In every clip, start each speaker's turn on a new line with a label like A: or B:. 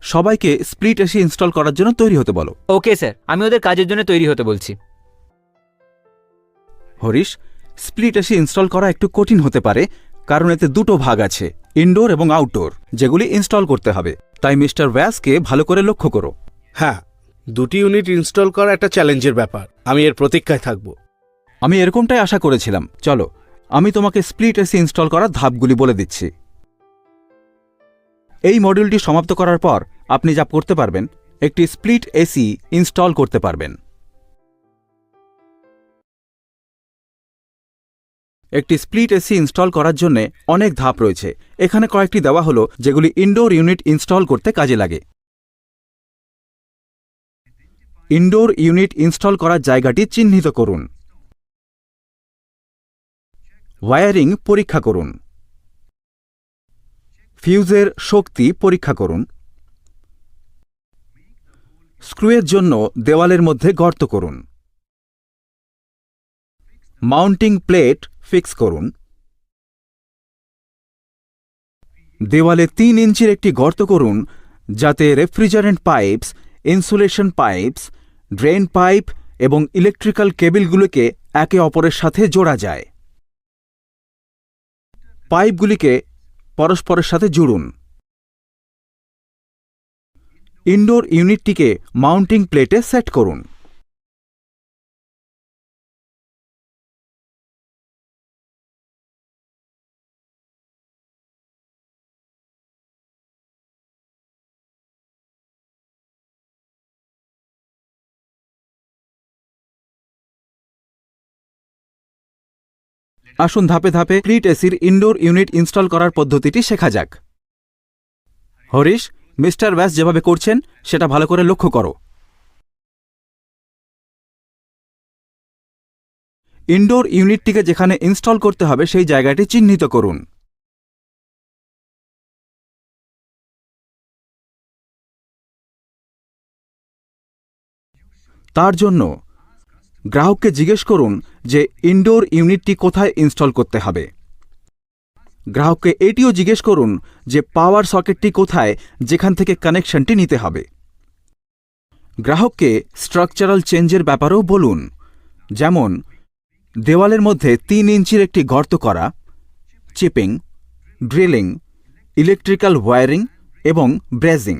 A: সবাইকে split AC install করার জন্য তৈরি হতে বলো।
B: Okay sir. আমি ওদের কাজের জন্য তৈরি হতে বলছি।
A: হরিশ স্প্লিট এসি ইনস্টল করা একটু কঠিন হতে পারে কারণ এতে দুটো ভাগ আছে ইনডোর এবং আউটডোর যেগুলি ইনস্টল করতে হবে। তাই মিস্টার ব্যাসকে ভালো করে লক্ষ্য করো।
C: হ্যাঁ দুটি ইউনিট ইনস্টল করা একটা চ্যালেঞ্জের ব্যাপার। আমি এর প্রতীক্ষায় থাকব।
A: আমি এরকমটাই আশা করেছিলাম। চলো আমি তোমাকে স্প্লিট এসি ইনস্টল করার ধাপগুলি বলে দিচ্ছি। এই মডিউলটি সমাপ্ত করার পর আপনি যা করতে পারবেন, একটি স্প্লিট এসি ইনস্টল করতে পারবেন। একটি স্প্লিট এসি ইনস্টল করার জন্য অনেক ধাপ রয়েছে। এখানে কয়েকটি দেওয়া হলো, যেগুলি ইনডোর ইউনিট ইনস্টল করতে কাজে লাগে। ইনডোর ইউনিট ইনস্টল করার জায়গাটি চিহ্নিত করুন। ওয়্যারিং পরীক্ষা করুন। ফিউজের শক্তি পরীক্ষা করুন। স্ক্রুয়ের জন্য দেওয়ালের মধ্যে গর্ত করুন। মাউন্টিং প্লেট ফিক্স করুন। দেওয়ালে তিন ইঞ্চির একটি গর্ত করুন, যাতে refrigerant pipes, insulation pipes, drain pipe এবং ইলেকট্রিক্যাল কেবিলগুলোকে একে অপরের সাথে জোড়া যায়। পাইপগুলিকে পরস্পরের সাথে জুড়ুন। ইনডোর ইউনিটটিকে মাউন্টিং প্লেটে সেট করুন। আসুন ধাপে ধাপে ক্রিট এসির ইনডোর ইউনিট ইনস্টল করার পদ্ধতিটি শেখা যাক। হরিশ, মিস্টার ব্যাস যেভাবে করছেন, সেটা ভালো করে লক্ষ্য করো। ইনডোর ইউনিটটিকে যেখানে ইনস্টল করতে হবে, সেই জায়গাটি চিহ্নিত করুন। তার জন্য গ্রাহককে জিজ্ঞেস করুন যে ইনডোর ইউনিটটি কোথায় ইনস্টল করতে হবে। গ্রাহককে এটিও জিজ্ঞেস করুন যে পাওয়ার সকেটটি কোথায় যেখান থেকে কানেকশনটি নিতে হবে। গ্রাহককে স্ট্রাকচারাল চেঞ্জের ব্যাপারেও বলুন, যেমন দেওয়ালের মধ্যে তিন ইঞ্চির একটি গর্ত করা, চিপিং, ড্রিলিং, ইলেকট্রিক্যাল ওয়্যারিং এবং ব্রেজিং।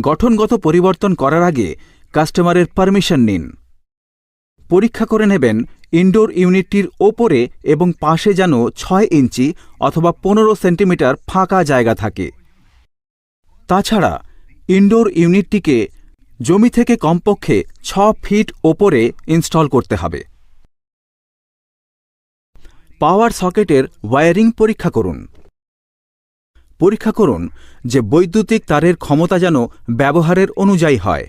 A: গঠনগত পরিবর্তন করার আগে কাস্টমারের পারমিশন নিন। পরীক্ষা করে নেবেন ইনডোর ইউনিটটির ওপরে এবং পাশে যেন ছয় ইঞ্চি অথবা পনেরো সেন্টিমিটার ফাঁকা জায়গা থাকে। তাছাড়া, ইনডোর ইউনিটটিকে জমি থেকে কমপক্ষে ছ ফিট ওপরে ইনস্টল করতে হবে। পাওয়ার সকেটের ওয়্যারিং পরীক্ষা করুন। পরীক্ষা করুন যে বৈদ্যুতিক তারের ক্ষমতা যেন ব্যবহারের অনুযায়ী হয়।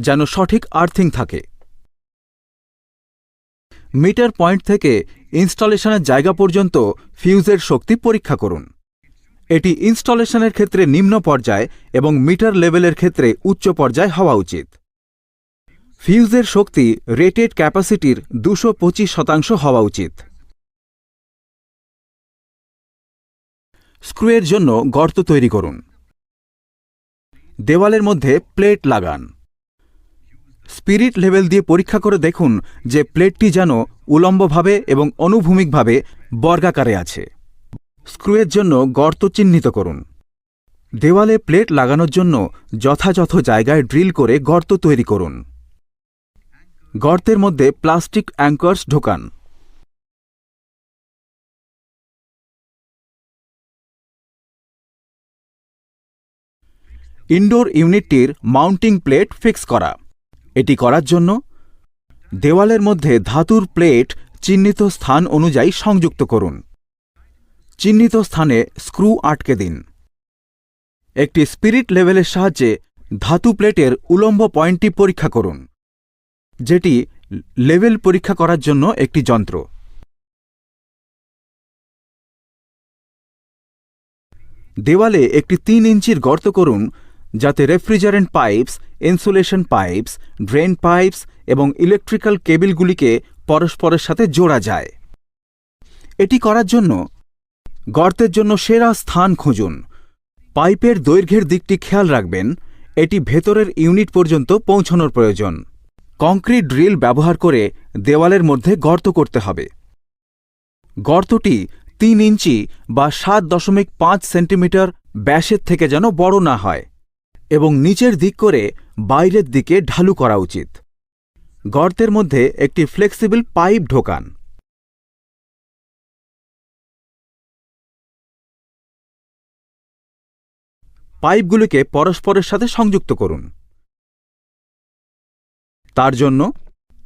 A: যেন সঠিক আর্থিং থাকে। মিটার পয়েন্ট থেকে ইনস্টলেশনের জায়গা পর্যন্ত ফিউজের শক্তি পরীক্ষা করুন। এটি ইনস্টলেশনের ক্ষেত্রে নিম্ন পর্যায় এবং মিটার লেভেলের ক্ষেত্রে উচ্চ পর্যায় হওয়া উচিত। ফিউজের শক্তি রেটেড ক্যাপাসিটির দুশো শতাংশ হওয়া উচিত। স্ক্রুয়ের জন্য গর্ত তৈরি করুন। দেওয়ালের মধ্যে প্লেট লাগান। স্পিরিট লেভেল দিয়ে পরীক্ষা করে দেখুন যে প্লেটটি যেন উলম্বভাবে এবং অনুভূমিকভাবে বর্গাকারে আছে। স্ক্রুয়ের জন্য গর্ত চিহ্নিত করুন। দেওয়ালে প্লেট লাগানোর জন্য যথাযথ জায়গায় ড্রিল করে গর্ত তৈরি করুন। গর্তের মধ্যে প্লাস্টিক অ্যাঙ্কার্স ঢোকান। ইনডোর ইউনিটটির মাউন্টিং প্লেট ফিক্স করা। এটি করার জন্য দেওয়ালের মধ্যে ধাতুর প্লেট চিহ্নিত স্থান অনুযায়ী সংযুক্ত করুন। চিহ্নিত স্থানে স্ক্রু আটকে দিন। একটি স্পিরিট লেভেলের সাহায্যে ধাতু প্লেটের উলম্ব পয়েন্টটি পরীক্ষা করুন, যেটি লেভেল পরীক্ষা করার জন্য একটি যন্ত্র। দেওয়ালে একটি তিন ইঞ্চির গর্ত করুন যাতে refrigerant pipes, insulation pipes, drain pipes এবং ইলেকট্রিক্যাল কেবিলগুলিকে পরস্পরের সাথে জোড়া যায়। এটি করার জন্য গর্তের জন্য সেরা স্থান খুঁজুন। পাইপের দৈর্ঘ্যের দিকটি খেয়াল রাখবেন, এটি ভেতরের ইউনিট পর্যন্ত পৌঁছানোর প্রয়োজন। কংক্রিট ড্রিল ব্যবহার করে দেওয়ালের মধ্যে গর্ত করতে হবে। গর্তটি তিন ইঞ্চি বা সাত দশমিক পাঁচ সেন্টিমিটার ব্যাসের থেকে যেন বড় না হয়। এবং নিচের দিক করে বাইরের দিকে ঢালু করা উচিত। গর্তের মধ্যে একটি ফ্লেক্সিবল পাইপ ঢোকান। পাইপগুলিকে পরস্পরের সাথে সংযুক্ত করুন। তার জন্য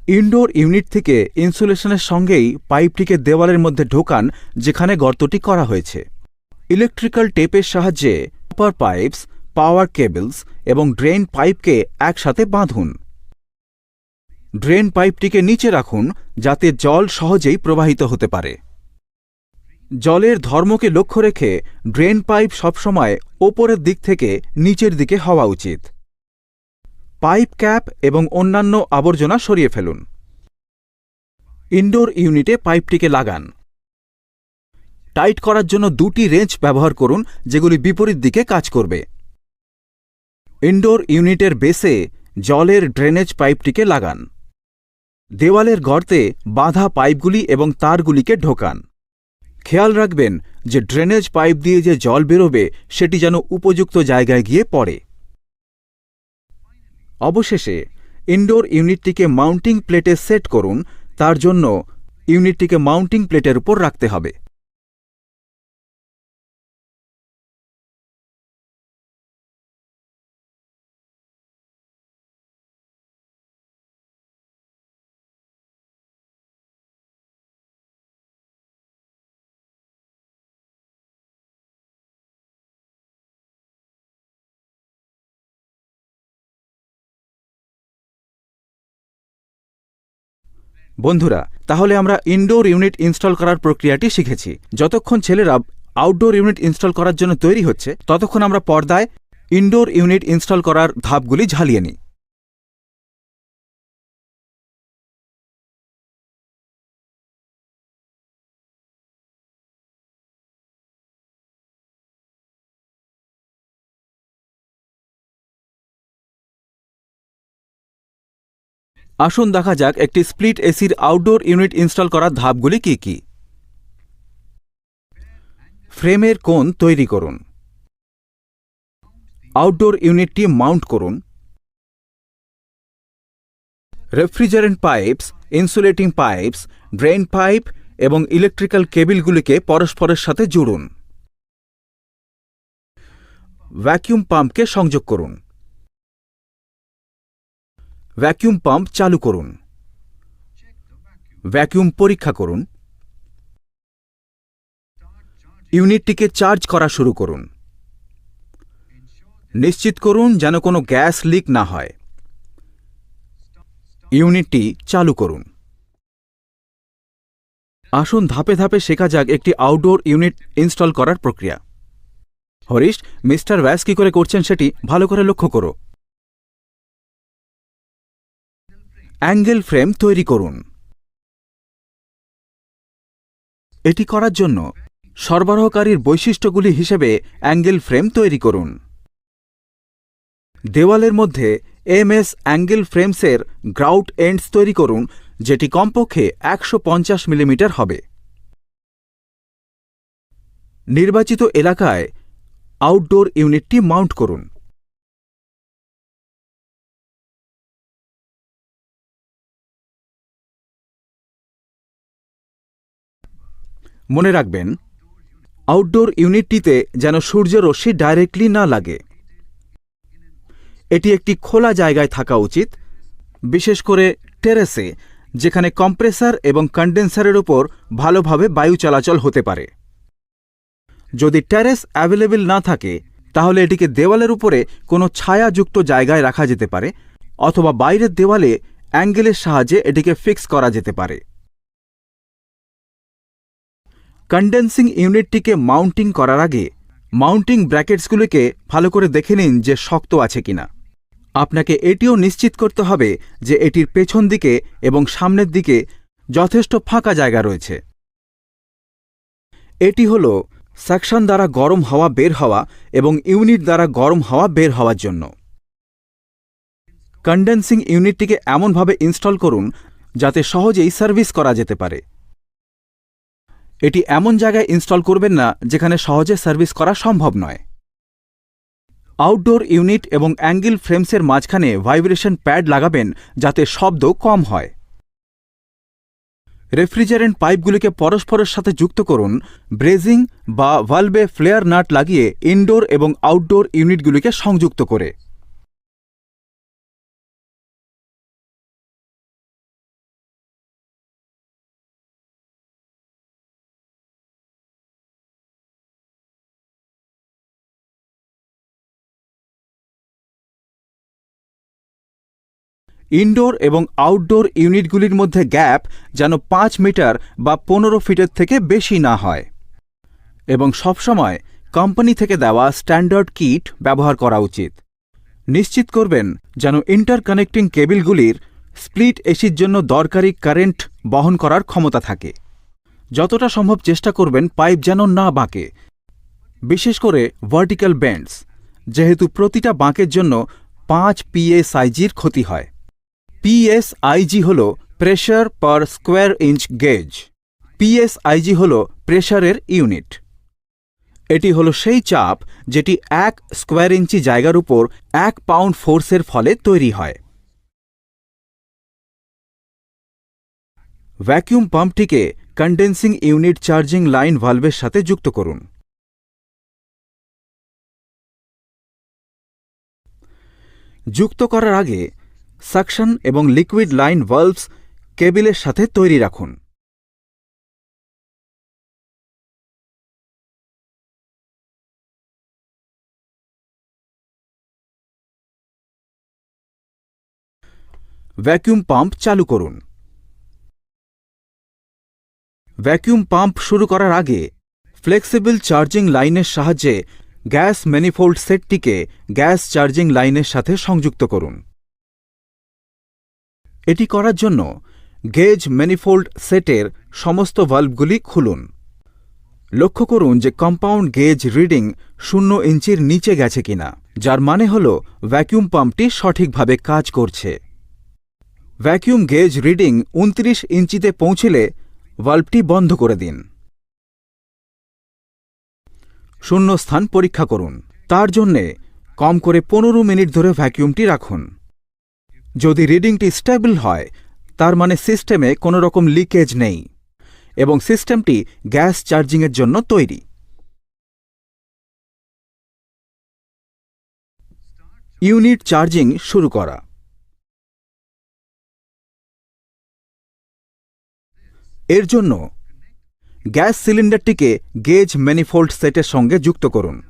A: ইনডোর ইউনিট থেকে ইনসুলেশনের সঙ্গেই পাইপটিকে দেওয়ালের মধ্যে ঢোকান, যেখানে গর্তটি করা হয়েছে। ইলেকট্রিক্যাল টেপের সাহায্যে কপার পাইপস পাওয়ার কেবলস এবং ড্রেন পাইপকে একসাথে বাঁধুন। ড্রেন পাইপটিকে নিচে রাখুন যাতে জল সহজেই প্রবাহিত হতে পারে। জলের ধর্মকে লক্ষ্য রেখে ড্রেন পাইপ সবসময় ওপরের দিক থেকে নিচের দিকে হওয়া উচিত। পাইপ ক্যাপ এবং অন্যান্য আবর্জনা সরিয়ে ফেলুন। ইনডোর ইউনিটে পাইপটিকে লাগান। টাইট করার জন্য দুটি রেঞ্চ ব্যবহার করুন যেগুলি বিপরীত দিকে কাজ করবে। ইনডোর ইউনিটের বেসে জলের ড্রেনেজ পাইপটিকে লাগান। দেওয়ালের গর্তে বাঁধা পাইপগুলি এবং তারগুলিকে ঢোকান। খেয়াল রাখবেন যে ড্রেনেজ পাইপ দিয়ে যে জল বেরোবে, সেটি যেন উপযুক্ত জায়গায় গিয়ে পড়ে। অবশেষে ইনডোর ইউনিটটিকে মাউন্টিং প্লেটে সেট করুন, তার জন্য ইউনিটটিকে মাউন্টিং প্লেটের উপর রাখতে হবে। বন্ধুরা, তাহলে আমরা ইনডোর ইউনিট ইনস্টল করার প্রক্রিয়াটি শিখেছি। যতক্ষণ ছেলেরা আউটডোর ইউনিট ইনস্টল করার জন্য তৈরি হচ্ছে, ততক্ষণ আমরা পর্দায় ইনডোর ইউনিট ইনস্টল করার ধাপগুলি ঝালিয়ে নিই। আসুন দেখা যাক একটি স্প্লিট এসির আউটডোর ইউনিট ইনস্টল করার ধাপগুলি কি কি। ফ্রেমের কোণ তৈরি করুন। আউটডোর ইউনিটটি মাউন্ট করুন। Refrigerant pipes, insulating pipes, drain pipe এবং ইলেকট্রিক্যাল কেবিলগুলিকে পরস্পরের সাথে জুড়ুন। ভ্যাকিউম পাম্পকে সংযোগ করুন। ভ্যাকিউম পাম্প চালু করুন। ভ্যাকিউম পরীক্ষা করুন। ইউনিটটিকে চার্জ করা শুরু করুন। নিশ্চিত করুন যেন কোনো গ্যাস লিক না হয়। ইউনিটটি চালু করুন। আসুন ধাপে ধাপে শেখা যাক একটি আউটডোর ইউনিট ইনস্টল করার প্রক্রিয়া। হরিশ, মিস্টার ব্যাস কি করে করছেন সেটি ভালো করে লক্ষ্য করো। অ্যাঙ্গেল ফ্রেম তৈরি করুন। এটি করার জন্য সরবরাহকারীর বৈশিষ্ট্যগুলি হিসেবে অ্যাঙ্গেল ফ্রেম তৈরি করুন। দেওয়ালের মধ্যে এমএস অ্যাঙ্গেল ফ্রেমসের গ্রাউট এন্ডস তৈরি করুন, যেটি কমপক্ষে একশো পঞ্চাশ মিলিমিটার হবে। নির্বাচিত এলাকায় আউটডোর ইউনিটটি মাউন্ট করুন। মনে রাখবেন আউটডোর ইউনিটটিতে যেন সূর্যরশ্মি ডাইরেক্টলি না লাগে। এটি একটি খোলা জায়গায় থাকা উচিত, বিশেষ করে টেরেসে যেখানে কম্প্রেসার এবং কন্ডেন্সারের উপর ভালোভাবে বায়ু চলাচল হতে পারে। যদি টেরেস অ্যাভেলেবল না থাকে, তাহলে এটিকে দেওয়ালের উপরে কোনো ছায়াযুক্ত জায়গায় রাখা যেতে পারে, অথবা বাইরের দেওয়ালে অ্যাঙ্গেলের সাহায্যে এটিকে ফিক্স করা যেতে পারে। কন্ডেন্সিং ইউনিটটিকে মাউন্টিং করার আগে মাউন্টিং ব্র্যাকেটসগুলিকে ভালো করে দেখে নিন যে শক্ত আছে কিনা। আপনাকে এটিও নিশ্চিত করতে হবে যে এটির পেছন দিকে এবং সামনের দিকে যথেষ্ট ফাঁকা জায়গা রয়েছে। এটি হল সাকশন দ্বারা গরম হাওয়া বের হওয়া এবং ইউনিট দ্বারা গরম হাওয়া বের হওয়ার জন্য। কন্ডেন্সিং ইউনিটটিকে এমনভাবে ইনস্টল করুন যাতে সহজেই সার্ভিস করা যেতে পারে। এটি এমন জায়গায় ইনস্টল করবেন না যেখানে সহজে সার্ভিস করা সম্ভব নয়। আউটডোর ইউনিট এবং অ্যাঙ্গেল ফ্রেমসের মাঝখানে ভাইব্রেশন প্যাড লাগাবেন যাতে শব্দ কম হয়। রেফ্রিজারেন্ট পাইপগুলিকে পরস্পরের সাথে যুক্ত করুন, ব্রেজিং বা ভালভে ফ্লেয়ার নাট লাগিয়ে ইনডোর এবং আউটডোর ইউনিটগুলিকে সংযুক্ত করে। ইনডোর এবং আউটডোর ইউনিটগুলির মধ্যে গ্যাপ যেন পাঁচ মিটার বা পনেরো ফিটের থেকে বেশি না হয়। এবং সবসময় কোম্পানি থেকে দেওয়া স্ট্যান্ডার্ড কিট ব্যবহার করা উচিত। নিশ্চিত করবেন যেন ইন্টারকানেক্টিং কেবিলগুলির স্প্লিট এসির জন্য দরকারি কারেন্ট বহন করার ক্ষমতা থাকে। যতটা সম্ভব চেষ্টা করবেন পাইপ যেন না বাঁকে। বিশেষ করে ভার্টিক্যাল ব্যান্ডস যেহেতু প্রতিটা বাঁকের জন্য পাঁচ পিএসআইজির ক্ষতি হয়। পিএসআইজি হল pressure per square inch gauge PSIG হল প্রেশারের ইউনিট এটি হল সেই চাপ যেটি এক স্কোয়ার ইঞ্চি জায়গার উপর এক পাউন্ড ফোর্সের ফলে তৈরি হয়। ভ্যাকিউম পাম্পটিকে কন্ডেন্সিং ইউনিট চার্জিং লাইন ভালভের সাথে যুক্ত করুন। যুক্ত করার আগে সাকশন এবং লিকুইড লাইন ভালভস কেবিলের সাথে তৈরি রাখুন। ভ্যাকুয়াম পাম্প চালু করুন। ভ্যাকুয়াম পাম্প শুরু করার আগে ফ্লেক্সিবল চার্জিং লাইনের সাহায্যে গ্যাস ম্যানিফোল্ড সেটটিকে গ্যাস চার্জিং লাইনের সাথে সংযুক্ত করুন। এটি করার জন্য গেজ ম্যানিফোল্ড সেটের সমস্ত ভাল্বগুলি খুলুন। লক্ষ্য করুন যে কম্পাউন্ড গেজ রিডিং শূন্য ইঞ্চির নিচে গেছে কিনা, যার মানে হল ভ্যাকুয়াম পাম্পটি সঠিকভাবে কাজ করছে। ভ্যাকুয়াম গেজ রিডিং উনত্রিশ ইঞ্চিতে পৌঁছলে ভাল্বটি বন্ধ করে দিন। শূন্যস্থান পরীক্ষা করুন। তার জন্যে কম করে পনেরো মিনিট ধরে ভ্যাকুয়ামটি রাখুন। যদি রিডিংটি স্টেবল হয়, তার মানে সিস্টেমে কোনো রকম লিকেজ নেই এবং সিস্টেমটি গ্যাস চার্জিংয়ের জন্য তৈরি। ইউনিট চার্জিং শুরু করা। এর জন্য গ্যাস সিলিন্ডারটিকে গেজ ম্যানিফোল্ড সেটের সঙ্গে যুক্ত করুন।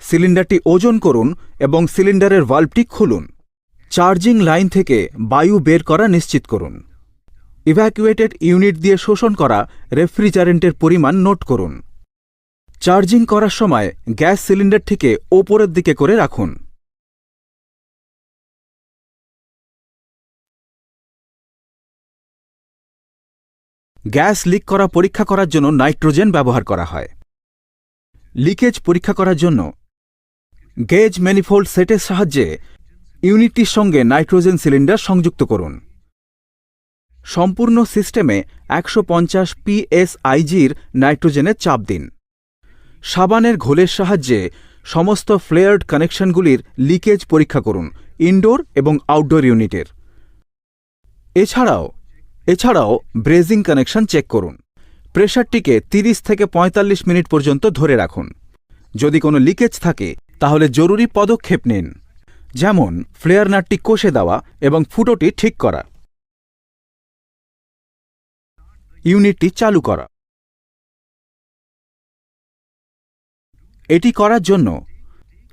A: সিলিন্ডারটি ওজন করুন এবং সিলিন্ডারের ভাল্বটি খুলুন। চার্জিং লাইন থেকে বায়ু বের করা নিশ্চিত করুন। ইভ্যাকুয়েটেড ইউনিট দিয়ে শোষণ করা রেফ্রিজারেন্টের পরিমাণ নোট করুন। চার্জিং করার সময় গ্যাস সিলিন্ডার থেকে ওপরের দিকে করে রাখুন। গ্যাস লিক করা পরীক্ষা করার জন্য নাইট্রোজেন ব্যবহার করা হয়। লিকেজ পরীক্ষা করার জন্য গেজ ম্যানিফোল্ড সেটের সাহায্যে ইউনিটটির সঙ্গে নাইট্রোজেন সিলিন্ডার সংযুক্ত করুন। সম্পূর্ণ সিস্টেমে একশো পঞ্চাশ পিএসআইজির নাইট্রোজেনের চাপ দিন। সাবানের ঘোলের সাহায্যে সমস্ত ফ্লেয়ার্ড কানেকশনগুলির লিকেজ পরীক্ষা করুন, ইনডোর এবং আউটডোর ইউনিটের। এছাড়াও এছাড়াও ব্রেজিং কানেকশন চেক করুন। প্রেশারটিকে 30 থেকে ৪৫ মিনিট পর্যন্ত ধরে রাখুন। যদি কোনো লিকেজ থাকে, তাহলে জরুরি পদক্ষেপ নিন। যেমন ফ্লেয়ার নাটটি কষে দেওয়া এবং ফুটোটি ঠিক করা। ইউনিটটি চালু করা। এটি করার জন্য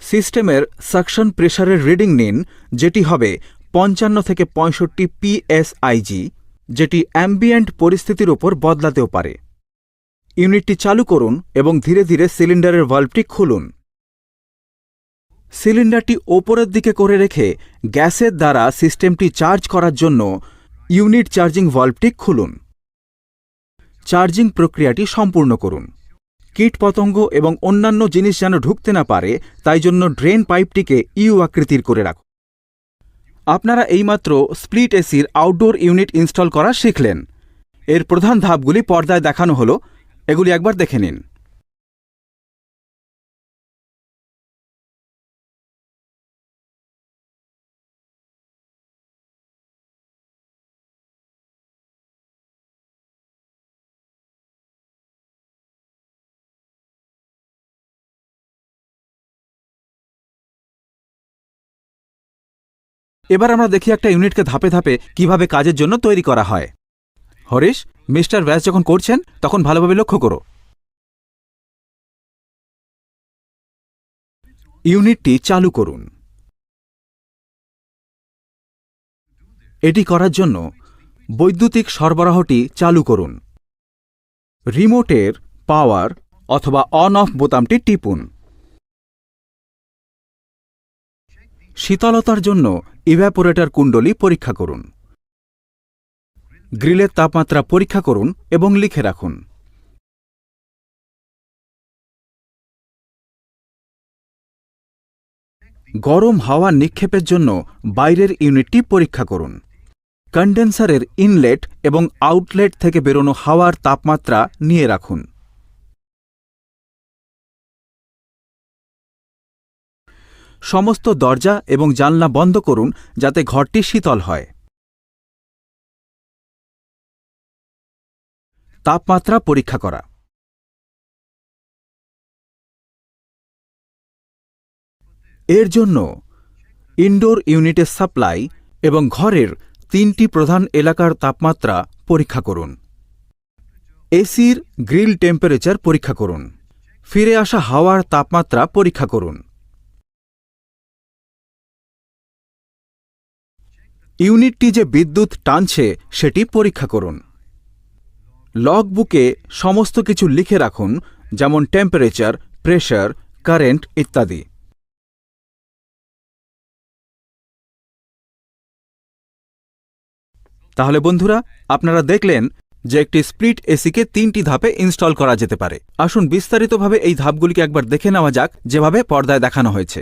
A: সিস্টেমের সাকশন প্রেশারের রিডিং নিন, যেটি হবে পঞ্চান্ন থেকে পঁয়ষট্টি পিএসআইজি, যেটি অ্যাম্বিয়েন্ট পরিস্থিতির ওপর বদলাতেও পারে। ইউনিটটি চালু করুন এবং ধীরে ধীরে সিলিন্ডারের ভাল্বটি খুলুন। সিলিন্ডারটি ওপরের দিকে করে রেখে গ্যাসের দ্বারা সিস্টেমটি চার্জ করার জন্য ইউনিট চার্জিং ভাল্বটি খুলুন। চার্জিং প্রক্রিয়াটি সম্পূর্ণ করুন। কীটপতঙ্গ এবং অন্যান্য জিনিস যেন ঢুকতে না পারে, তাই জন্য ড্রেন পাইপটিকে ইউ আকৃতির করে রাখুন। আপনারা এইমাত্র স্প্লিট এসির আউটডোর ইউনিট ইনস্টল করা শিখলেন। এর প্রধান ধাপগুলি পর্দায় দেখানো হলো। এগুলি একবার দেখে নিন। এবার আমরা দেখি একটা ইউনিটকে ধাপে ধাপে কীভাবে কাজের জন্য তৈরি করা হয়। হরিশ, মিস্টার ব্যাস যখন করছেন, তখন ভালোভাবে লক্ষ্য করো। ইউনিটটি চালু করুন। এটি করার জন্য বৈদ্যুতিক সরবরাহটি চালু করুন। রিমোটের পাওয়ার অথবা অন অফ বোতামটি টিপুন। শীতলতার জন্য ইভ্যাপোরেটর কুণ্ডলী পরীক্ষা করুন গ্রিলের তাপমাত্রা পরীক্ষা করুন এবং লিখে রাখুন গরম হাওয়া নিক্ষেপের জন্য বাইরের ইউনিটটি পরীক্ষা করুন কন্ডেন্সারের ইনলেট এবং আউটলেট থেকে বেরোনো হাওয়ার তাপমাত্রা নিয়ে রাখুন সমস্ত দরজা এবং জানলা বন্ধ করুন যাতে ঘরটি শীতল হয়। তাপমাত্রা পরীক্ষা করা। এর জন্য ইনডোর ইউনিটের সাপ্লাই এবং ঘরের তিনটি প্রধান এলাকার তাপমাত্রা পরীক্ষা করুন। এসির গ্রিল টেম্পারেচার পরীক্ষা করুন। ফিরে আসা হাওয়ার তাপমাত্রা পরীক্ষা করুন। ইউনিটটি যে বিদ্যুৎ টানছে, সেটি পরীক্ষা করুন। লগ বুকে সমস্ত কিছু লিখে রাখুন, যেমন টেম্পারেচার প্রেশার কারেন্ট ইত্যাদি। তাহলে বন্ধুরা, আপনারা দেখলেন যে একটি স্প্লিট এসিকে তিনটি ধাপে ইনস্টল করা যেতে পারে। আসুন বিস্তারিতভাবে এই ধাপগুলিকে একবার দেখে নেওয়া যাক, যেভাবে পর্দায় দেখানো হয়েছে।